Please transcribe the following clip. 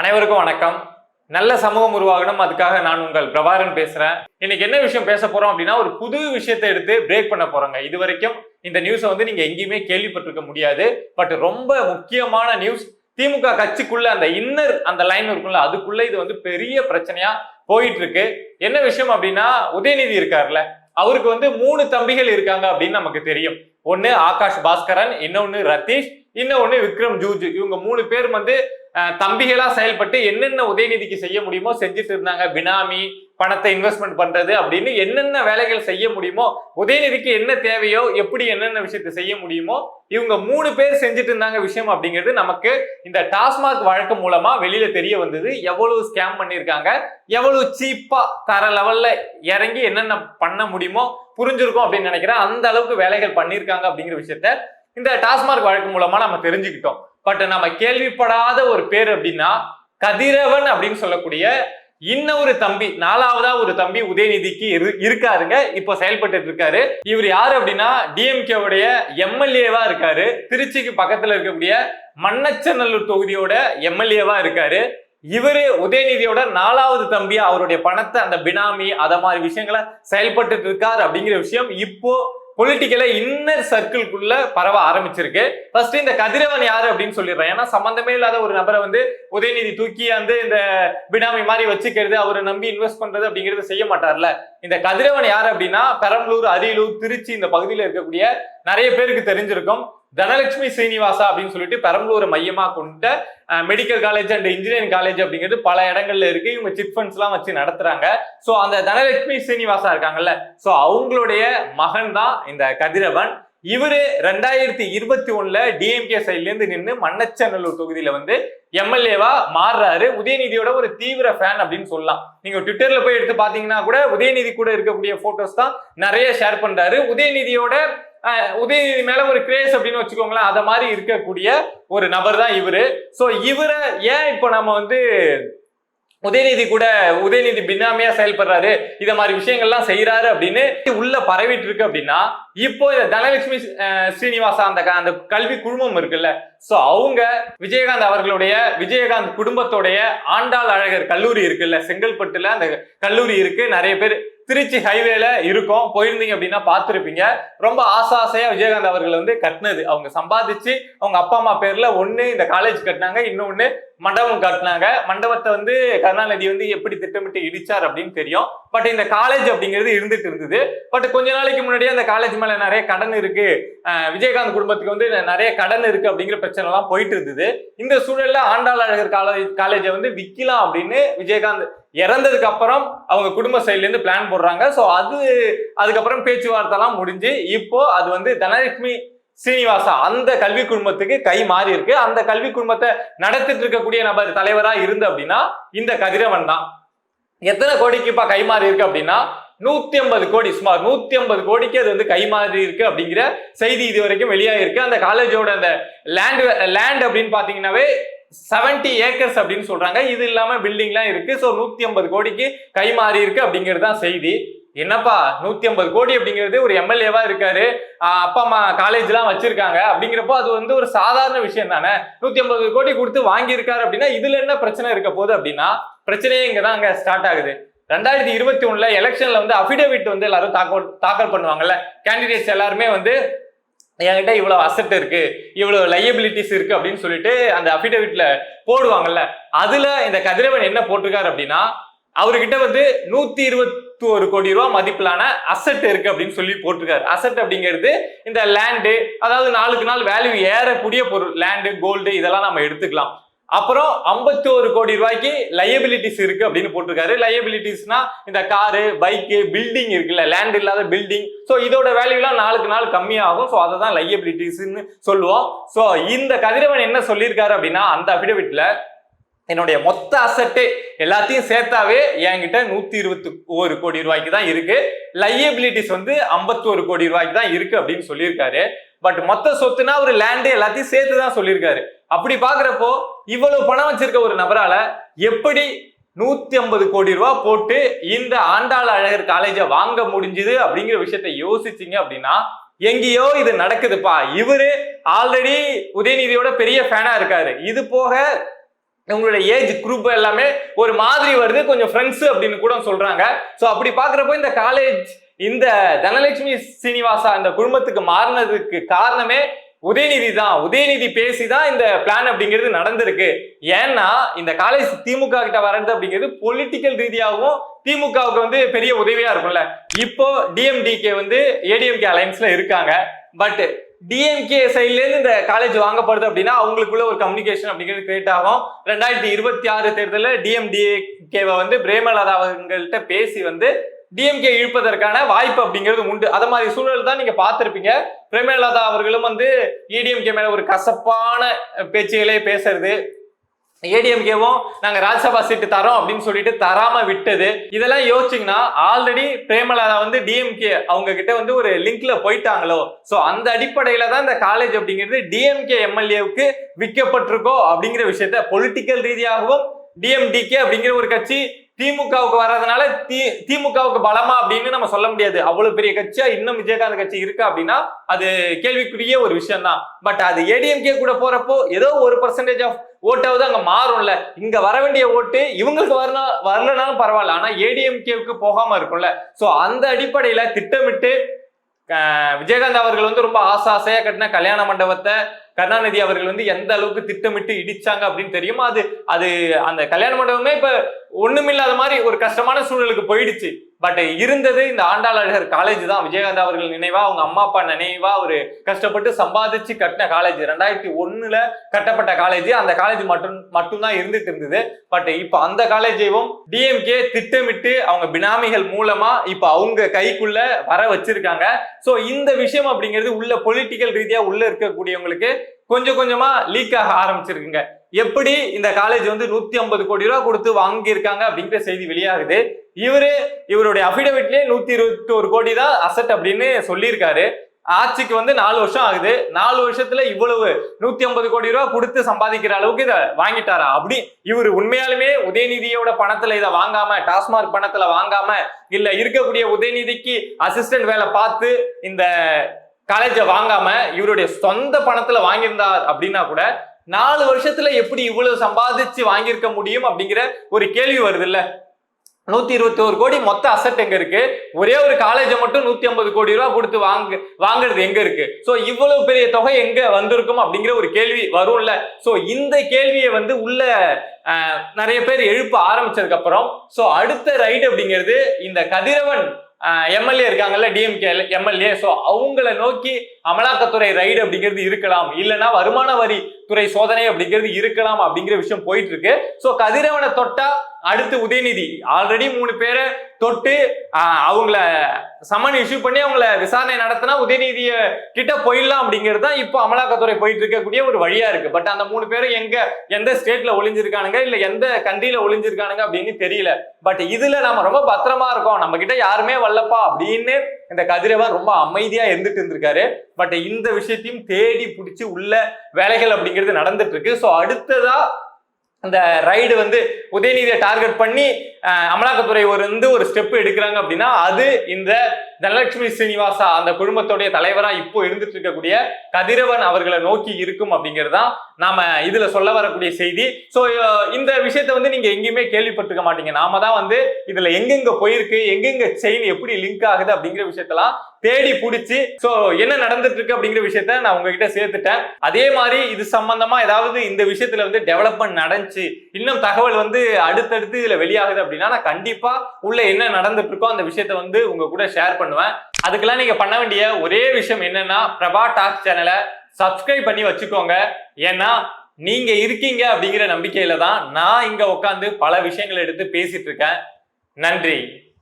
அனைவருக்கும் வணக்கம். நல்ல சமூகம் உருவாகணும். அதுக்காக நான் உங்கள் பிரபாரன் பேசுறேன். இன்னைக்கு என்ன விஷயம் பேச போறோம் அப்படின்னா ஒரு புது விஷயத்தை எடுத்து பிரேக் பண்ண போறோங்க. இது வரைக்கும் இந்த நியூஸை வந்து நீங்க எங்கேயுமே கேள்விப்பட்டிருக்க முடியாது. பட் ரொம்ப முக்கியமான நியூஸ் திமுக கட்சிக்குள்ள அந்த இன்னர் அந்த லைன் இருக்கும்ல அதுக்குள்ள இது வந்து பெரிய பிரச்சனையா போயிட்டு இருக்கு என்ன விஷயம் அப்படின்னா உதயநிதி இருக்காருல்ல அவருக்கு வந்து மூணு தம்பிகள் இருக்காங்க அப்படின்னு நமக்கு தெரியும். ஒன்னு ஆகாஷ் பாஸ்கரன் இன்னொன்னு ரதீஷ். இன்னொன்னு விக்ரம் ஜூஜு இவங்க மூணு பேர் வந்து தம்பிகளா செயல்பட்டு என்னென்ன உதயநிதிக்கு செய்ய முடியுமோ செஞ்சுட்டு இருந்தாங்க. பினாமி பணத்தை இன்வெஸ்ட்மெண்ட் பண்றது அப்படின்னு என்னென்ன வேலைகள் செய்ய முடியுமோ உதயநிதிக்கு என்ன தேவையோ எப்படி என்னென்ன விஷயத்தை செய்ய முடியுமோ இவங்க மூணு பேர் செஞ்சுட்டு இருந்தாங்க விஷயம் அப்படிங்கிறது நமக்கு இந்த டாஸ்மாக் வழக்கு மூலமா வெளியில தெரிய வந்தது. எவ்வளவு ஸ்கேம் பண்ணியிருக்காங்க எவ்வளவு சீப்பா தர லெவல்ல இறங்கி என்னென்ன பண்ண முடியுமோ புரிஞ்சிருக்கும் அப்படின்னு நினைக்கிறேன். அந்த அளவுக்கு வேலைகள் பண்ணியிருக்காங்க அப்படிங்கிற விஷயத்த இந்த டாஸ்மார்க் வழக்கு மூலமா நம்ம தெரிஞ்சுக்கிட்டோம். பட் நம்ம கேள்விப்படாத ஒரு பேர் அப்படின்னா கதிரவன் அப்படின்னு சொல்லக்கூடிய இன்னொரு தம்பி நாலாவதா ஒரு தம்பி உதயநிதிக்கு இரு- இருக்காருங்க. இப்போ செயல்பட்டு இருக்காரு. இவர் யாரு அப்படின்னா டிஎம்கே உடைய எம்எல்ஏவா இருக்காரு. திருச்சிக்கு பக்கத்துல இருக்கக்கூடிய மன்னச்சநல்லூர் தொகுதியோட எம்எல்ஏவா இருக்காரு. இவரு உதயநிதியோட நாலாவது தம்பி அவருடைய பணத்தை அந்த பினாமி அத மாதிரி விஷயங்களை செயல்பட்டு இருக்காரு அப்படிங்கிற விஷயம் இப்போ பொலிட்டிக்கலை இன்னர் சர்க்கிள்குள்ள பரவ ஆரம்பிச்சிருக்கு. ஃபர்ஸ்ட் இந்த கதிரவன் யாரு அப்படின்னு சொல்லிடுறேன். ஏன்னா சம்பந்தமே இல்லாத ஒரு நபரை வந்து உதயநிதி தூக்கி வந்து இந்த பினாமி மாதிரி வச்சுக்கிறது அவரை நம்பி இன்வெஸ்ட் பண்றது அப்படிங்கறத செய்ய மாட்டார்ல. இந்த கதிரவன் யாரு அப்படின்னா பெரம்பலூர் அரியலூர் திருச்சி இந்த பகுதியில் இருக்கக்கூடிய நிறைய பேருக்கு தெரிஞ்சிருக்கும். தனலட்சுமி ஸ்ரீனிவாசா அப்படின்னு சொல்லிட்டு பெரம்பலூர் மையமா கொண்ட medical college and engineering college அப்படிங்கிறது பல இடங்கள்ல இருக்கு. இவங்க சிட் ஃபண்ட்ஸ் எல்லாம் வச்சு நடத்துறாங்க. ஸோ அந்த தனலட்சுமி ஸ்ரீனிவாசா இருக்காங்கல்ல ஸோ அவங்களுடைய மகன் தான் இந்த கதிரவன். இவரு ரெண்டாயிரத்தி இருபத்தி ஒண்ணுல டிஎம்கே சைட்ல இருந்து நின்று மண்ணச்சநல்லூர் தொகுதியில வந்து எம்எல்ஏவா மாறுறாரு. உதயநிதியோட ஒரு தீவிர ஃபேன் அப்படின்னு சொல்லலாம். நீங்க ட்விட்டர்ல போய் எடுத்து பாத்தீங்கன்னா கூட உதயநிதி கூட இருக்கக்கூடிய போட்டோஸ் தான் நிறைய ஷேர் பண்றாரு. உதயநிதியோட உதயநிதி மேல ஒரு கிரேஸ் அப்படின்னு வச்சுக்கோங்களேன் அதை மாதிரி இருக்கக்கூடிய ஒரு நபர் தான் இவரு. ஸோ இவரை ஏன் இப்போ நம்ம வந்து உதயநிதி கூட உதயநிதி பின்னாமையா செயல்படுறாரு இதை மாதிரி விஷயங்கள்லாம் செய்யறாரு அப்படின்னு உள்ள பரவிட்டு இருக்கு அப்படின்னா இப்போ இந்த தனலட்சுமி ஸ்ரீனிவாசா அந்த க- அந்த கல்வி குழுமம் இருக்குல்ல ஸோ அவங்க விஜயகாந்த் அவர்களுடைய விஜயகாந்த் குடும்பத்தோடைய ஆண்டாள் அழகர் கல்லூரி இருக்குல்ல செங்கல்பட்டுல அந்த கல்லூரி இருக்கு நிறைய பேர் திருச்சி ஹைவேல இருக்கும். போயிருந்தீங்க அப்படின்னா பார்த்துருப்பீங்க. ரொம்ப ஆசை ஆசையா விஜயகாந்த் அவர்கள் வந்து கட்டினது. அவங்க சம்பாதிச்சு அவங்க அப்பா அம்மா பேர்ல ஒன்னு இந்த காலேஜ் கட்டினாங்க இன்னொன்னு மண்டபம் கட்டினாங்க. மண்டபத்தை வந்து கருணாநிதி வந்து எப்படி திட்டமிட்டு இடிச்சார் அப்படின்னு தெரியும். பட் இந்த காலேஜ் அப்படிங்கிறது இருந்துட்டு இருந்தது. பட் கொஞ்ச நாளைக்கு முன்னாடியே அந்த காலேஜ் மேல நிறைய கடன் இருக்கு. விஜயகாந்த் குடும்பத்துக்கு வந்து நிறைய கடன் இருக்கு அப்படிங்கிற பிரச்சனை எல்லாம் போயிட்டு இருந்தது. இந்த சூழல்ல ஆண்டாள் அழகர் காலேஜ் காலேஜை வந்து விக்கலாம் அப்படின்னு விஜயகாந்த் இறந்ததுக்கு அப்புறம் அவங்க குடும்ப சைட்ல இருந்து பிளான் போடுறாங்க. ஸோ அது அதுக்கப்புறம் பேச்சுவார்த்தை எல்லாம் முடிஞ்சு இப்போ அது வந்து தனலட்சுமி ஸ்ரீனிவாசா அந்த கல்வி குழுமத்துக்கு கை மாறி இருக்கு. அந்த கல்வி குழுமத்தை நடத்திட்டு இருக்கக்கூடிய நபர் தலைவரா இருந்து அப்படின்னா இந்த கதிரவன் தான். எத்தனை கோடிக்குப்பா கை மாறி இருக்கு அப்படின்னா நூத்தி ஐம்பது கோடி சுமார் நூத்தி ஐம்பது கோடிக்கு அது வந்து கை மாறி இருக்கு அப்படிங்கிற செய்தி இது வரைக்கும் வெளியாயிருக்கு. அந்த காலேஜோட அந்த லேண்ட் லேண்ட் அப்படின்னு பாத்தீங்கன்னாவே 70 ஏக்கர்ஸ் அப்படின்னு சொல்றாங்க. இது இல்லாம பில்டிங்லாம் இருக்கு. ஸோ நூத்தி ஐம்பது கோடிக்கு கை மாறி இருக்கு அப்படிங்கிறது தான் செய்தி. என்னப்பா நூத்தி ஐம்பது கோடி அப்படிங்கிறது ஒரு எம்எல்ஏவா இருக்காரு. அப்பா அம்மா காலேஜ்லாம் வச்சிருக்காங்க. அப்படிங்கிறப்போ அது வந்து ஒரு சாதாரண விஷயம் தானே? நூத்தி ஐம்பது கோடி கொடுத்து வாங்கியிருக்காரு அப்படின்னா இதுல என்ன பிரச்சனை இருக்க போகுது அப்படின்னா பிரச்சனையே இங்க தான் அங்க ஸ்டார்ட் ஆகுது. ரெண்டாயிரத்தி இருபத்தி ஒண்ணுல எலெக்ஷன்ல வந்து அபிடேவிட் வந்து எல்லாரும் தாக்கல் தாக்கல் பண்ணுவாங்கல்ல? கேண்டிடேட்ஸ் எல்லாருமே வந்து என்கிட்ட இவ்வளவு அசட் இருக்கு இவ்வளவு லையபிலிட்டிஸ் இருக்கு அப்படின்னு சொல்லிட்டு அந்த அபிடேவிட்ல போடுவாங்கல்ல? அதுல இந்த கதிரவன் என்ன போட்டிருக்காரு அப்படின்னா அவர்கிட்ட வந்து நூத்தி இருபத்தி ஒரு கோடி ரூபா மதிப்பிலான அசட் இருக்கு அப்படின்னு சொல்லி போட்டிருக்காரு. அசட் அப்படிங்கிறது இந்த லேண்டு அதாவது நாளுக்கு நாள் வேல்யூ ஏறக்கூடிய பொருள் லேண்டு கோல்டு இதெல்லாம் நம்ம எடுத்துக்கலாம். அப்புறம் 51 கோடி ரூபாய்க்கு லயபிலிட்டிஸ் இருக்கு அப்படின்னு போட்டிருக்காரு. லயபிலிட்டிஸ்னா இந்த காரு பைக்கு பில்டிங் இருக்குல்ல லேண்ட் இல்லாத பில்டிங் ஸோ இதோட வேல்யூலாம் நாளுக்கு நாள் கம்மியாகும். ஸோ அதை தான் லயபிலிட்டிஸ்ன்னு சொல்லுவோம். ஸோ இந்த கதிரவன் என்ன சொல்லியிருக்காரு அப்படின்னா அந்த அபிடவிட்ல என்னுடைய மொத்த அசட்டு எல்லாத்தையும் சேர்த்தாவே என்கிட்ட நூத்தி இருபத்தி ஒரு கோடி ரூபாய்க்கு தான் இருக்கு. லையபிலிட்டிஸ் வந்து 51 கோடி ரூபாய்க்கு தான் இருக்கு அப்படின்னு சொல்லியிருக்காரு. பட் மொத்த சொத்துனா ஒரு லேண்டு எல்லாத்தையும் சேர்த்து தான் சொல்லியிருக்காரு. அப்படி பாக்குறப்போ இவ்வளவு பணம் வச்சிருக்க ஒரு நபரால எப்படி நூத்தி ஐம்பது கோடி ரூபாய் போட்டு இந்த ஆண்டாள் அழகர் காலேஜை வாங்க முடிஞ்சுது அப்படிங்கிற விஷயத்த யோசிச்சிங்க அப்படின்னா எங்கேயோ இது நடக்குதுப்பா. இவரு ஆல்ரெடி உதயநிதியோட பெரிய ஃபேனா இருக்காரு. இது போக உங்களுடைய ஏஜ் குரூப் எல்லாமே ஒரு மாதிரி வருது. கொஞ்சம் ஃப்ரெண்ட்ஸ் அப்படின்னு கூட சொல்றாங்க. ஸோ அப்படி பார்க்குறப்போ இந்த காலேஜ் இந்த தனலட்சுமி சீனிவாசா இந்த குடும்பத்துக்கு மாறினதுக்கு காரணமே உதயநிதி தான். உதயநிதி பேசி தான் இந்த பிளான் அப்படிங்கிறது நடந்திருக்கு. ஏன்னா இந்த காலேஜ் திமுக கிட்ட வர்றது அப்படிங்கிறது பொலிட்டிக்கல் ரீதியாகவும் திமுகவுக்கு வந்து பெரிய உதவியா இருக்கும்ல. இப்போ டிஎம்டிகே வந்து ஏடிஎம்கே அலைன்ஸ்ல இருக்காங்க. பட் டிஎம்கே சைட்லேருந்து இந்த காலேஜ் வாங்கப்படுது அப்படின்னா அவங்களுக்குள்ள ஒரு கம்யூனிகேஷன் அப்படிங்கிறது கிரியேட் ஆகும். ரெண்டாயிரத்தி இருபத்தி ஆறு தேர்தலில் டிஎம்டிகேவை வந்து பிரேமலதா அவங்கள்ட்ட பேசி வந்து டிஎம்கே இழுப்பதற்கான வாய்ப்பு அப்படிங்கிறது உண்டு. அதை மாதிரி சூழல் தான் நீங்க பார்த்துருப்பீங்க. பிரேமலதா அவர்களும் வந்து இடிஎம்கே மேல ஒரு கசப்பான பேச்சுகளே பேசுறது. ஏடிஎம்கேவும் நாங்க ராஜ்யசபா சீட்டு தரோம் அப்படின்னு சொல்லிட்டு தராம விட்டது. இதெல்லாம் யோசிச்சிங்கன்னா ஆல்ரெடி பிரேமலதா வந்து டிஎம்கே அவங்க கிட்ட வந்து ஒரு லிங்க்ல போயிட்டாங்களோ? ஸோ அந்த அடிப்படையில தான் இந்த காலேஜ் அப்படிங்கிறது டிஎம்கே எம்எல்ஏவுக்கு விற்கப்பட்டிருக்கோ அப்படிங்கிற விஷயத்த பொலிட்டிக்கல் ரீதியாகவும் டிஎம்டிகே அப்படிங்கிற ஒரு கட்சி திமுகவுக்கு வர்றதுனால தி திமுகவுக்கு பலமா அப்படின்னு நம்ம சொல்ல முடியாது. அவ்வளவு பெரிய கட்சியா இன்னும் விஜயகாந்த் கட்சி இருக்கு அப்படின்னா அது கேள்விக்குரிய ஒரு விஷயம் தான் பட் அது ஏடிஎம்கே கூட போறப்போ ஏதோ ஒரு பர்சன்டேஜ் ஆஃப் ஓட்டாவது அங்க மாறும்ல. இங்க வர வேண்டிய ஓட்டு இவங்களுக்கு வரணும் வரலனாலும் பரவாயில்ல. ஆனா ஏடிஎம்கேவுக்கு போகாம இருக்கும்ல. சோ அந்த அடிப்படையில திட்டமிட்டு விஜயகாந்த் அவர்கள் வந்து ரொம்ப ஆசை ஆசையா கட்டின கல்யாண மண்டபத்தை கருணாநிதி அவர்கள் வந்து எந்த அளவுக்கு திட்டமிட்டு இடிச்சாங்க அப்படின்னு தெரியும்? அது அது அந்த கல்யாண மண்டபமே இப்ப ஒண்ணுமில்லாத மாதிரி ஒரு கஷ்டமான சூழலுக்கு போயிடுச்சு. பட் இருந்தது இந்த ஆண்டாளர் காலேஜ் தான். விஜயகாந்த் அவர்கள் நினைவா அவங்க அம்மா அப்பா நினைவா ஒரு கஷ்டப்பட்டு சம்பாதிச்சு கட்டின காலேஜ் ரெண்டாயிரத்தி ஒண்ணுல கட்டப்பட்ட காலேஜ் அந்த காலேஜ் மட்டும் மட்டும்தான் இருந்துட்டு இருந்தது. பட் இப்ப அந்த காலேஜையும் டிஎம்கே திட்டமிட்டு அவங்க பினாமிகள் மூலமா இப்ப அவங்க கைக்குள்ள வர வச்சிருக்காங்க. சோ இந்த விஷயம் அப்படிங்கிறது உள்ள பொலிட்டிக்கல் ரீதியா உள்ள இருக்கக்கூடியவங்களுக்கு கொஞ்சம் கொஞ்சமா லீக் ஆக ஆரம்பிச்சிருக்குங்க. எப்படி இந்த காலேஜ் வந்து நூத்தி ஐம்பது கோடி ரூபா கொடுத்து வாங்கியிருக்காங்க அப்படிங்கிற செய்தி வெளியாகுது. இவரு இவருடைய அபிடவிட்லயே நூத்தி இருபத்தி ஒரு கோடி தான் அசட் அப்படின்னு சொல்லியிருக்காரு. ஆட்சிக்கு வந்து நாலு வருஷம் ஆகுது. நாலு வருஷத்துல இவ்வளவு நூத்தி ஐம்பது கோடி ரூபா கொடுத்து சம்பாதிக்கிற அளவுக்கு இதை வாங்கிட்டாரா? அப்படி இவர் உண்மையாலுமே உதயநிதியோட பணத்துல இதை வாங்காம டாஸ்மாக் பணத்துல வாங்காம இல்ல இருக்கக்கூடிய உதயநிதிக்கு அசிஸ்டன்ட் வேலை பார்த்து இந்த காலேஜை வாங்காம இவருடைய சொந்த பணத்துல வாங்கியிருந்தார் அப்படின்னா கூட நாலு வருஷத்துல எப்படி இவ்வளவு சம்பாதிச்சு வாங்கியிருக்க முடியும் அப்படிங்கிற ஒரு கேள்வி வருது இல்ல நூத்தி இருபத்தி ஒரு கோடி மொத்த அசட் எங்க இருக்கு? ஒரே ஒரு காலேஜை மட்டும் நூத்தி ஐம்பது கோடி ரூபாய் கொடுத்து வாங்க வாங்குறது எங்க இருக்கு? சோ இவ்வளவு பெரிய தொகை எங்க வந்திருக்கும் அப்படிங்கிற ஒரு கேள்வி வரும்ல. சோ இந்த கேள்வியை வந்து உள்ள நிறைய பேர் எழுப்ப ஆரம்பிச்சதுக்கு அப்புறம் சோ அடுத்த ரைடு அப்படிங்கிறது இந்த கதிரவன் எம்எல்ஏ இருக்காங்கல்ல டிஎம்கே எம்எல்ஏ ஸோ அவங்கள நோக்கி அமலாக்கத்துறை ரைடு அப்படிங்கிறது இருக்கலாம். இல்லைன்னா வருமான வரி துறை சோதனை அப்படிங்கிறது இருக்கலாம் அப்படிங்கிற விஷயம் போயிட்டு இருக்கு. ஸோ கதிரவனை தொட்டா அடுத்து உதயநிதி. ஆல்ரெடி மூணு பேரை தொட்டு அவங்கள சமன் இஷ்யூ பண்ணி அவங்கள விசாரணை நடத்தினா உதயநிதிய கிட்ட போயிடலாம் அப்படிங்கிறது தான் இப்போ அமலாக்கத்துறை போயிட்டு இருக்கக்கூடிய ஒரு வழியா இருக்கு. பட் அந்த மூணு பேரும் எங்க எந்த ஸ்டேட்ல ஒளிஞ்சிருக்கானுங்க இல்ல எந்த கண்ட்ரியில ஒளிஞ்சிருக்கானுங்க அப்படின்னு தெரியல. பட் இதுல நம்ம ரொம்ப பத்திரமா இருக்கோம். நம்ம கிட்ட யாருமே வரலப்பா அப்படின்னு இந்த கதிரவன் ரொம்ப அமைதியா இருந்துட்டு இருந்திருக்காரு. பட் இந்த விஷயத்தையும் தேடி பிடிச்சி உள்ள வேலைகள் அப்படிங்கிறது நடந்துட்டு இருக்கு. ஸோ அடுத்ததா அந்த ரைடு வந்து உதயநிதியை டார்கெட் பண்ணி அமலாக்கத்துறை ஒரு வந்து ஒரு ஸ்டெப் எடுக்கிறாங்க அப்படின்னா அது இந்த தனலட்சுமி ஸ்ரீனிவாசா அந்த குடும்பத்துடைய தலைவரா இப்போ இருந்துட்டு இருக்கக்கூடிய கதிரவன் அவர்களை நோக்கி இருக்கும் அப்படிங்கிறது தான் நாம இதுல சொல்ல வரக்கூடிய செய்தி. ஸோ இந்த விஷயத்த வந்து நீங்க எங்கேயுமே கேள்விப்பட்டிருக்க மாட்டீங்க. நாம தான் வந்து இதுல எங்கெங்க போயிருக்கு எங்கெங்க செயின் எப்படி லிங்க் ஆகுது அப்படிங்கிற விஷயத்தெல்லாம் தேடி பிடிச்சி ஸோ என்ன நடந்துட்டு இருக்கு அப்படிங்கிற விஷயத்த நான் உங்ககிட்ட சேர்த்துட்டேன். அதே மாதிரி இது சம்பந்தமா ஏதாவது இந்த விஷயத்துல வந்து டெவலப்மெண்ட் நடந்துச்சு. இன்னும் தகவல் வந்து அடுத்தடுத்து இதுல வெளியாகுது அப்படின்னா நான் கண்டிப்பா உள்ள என்ன நடந்துட்டு இருக்கோ அந்த விஷயத்த வந்து உங்க கூட ஷேர் பண்ணுவேன். அதுக்கெல்லாம் நீங்க பண்ண வேண்டிய ஒரே விஷயம் என்னன்னா பிரபா டாக் சேனலை சப்ஸ்கிரைப் பண்ணி வச்சுக்கோங்க. ஏன்னா நீங்க இருக்கீங்க அப்படிங்கிற நம்பிக்கையில தான் நான் இங்க உட்காந்து பல விஷயங்களை எடுத்து பேசிட்டு இருக்கேன் நன்றி.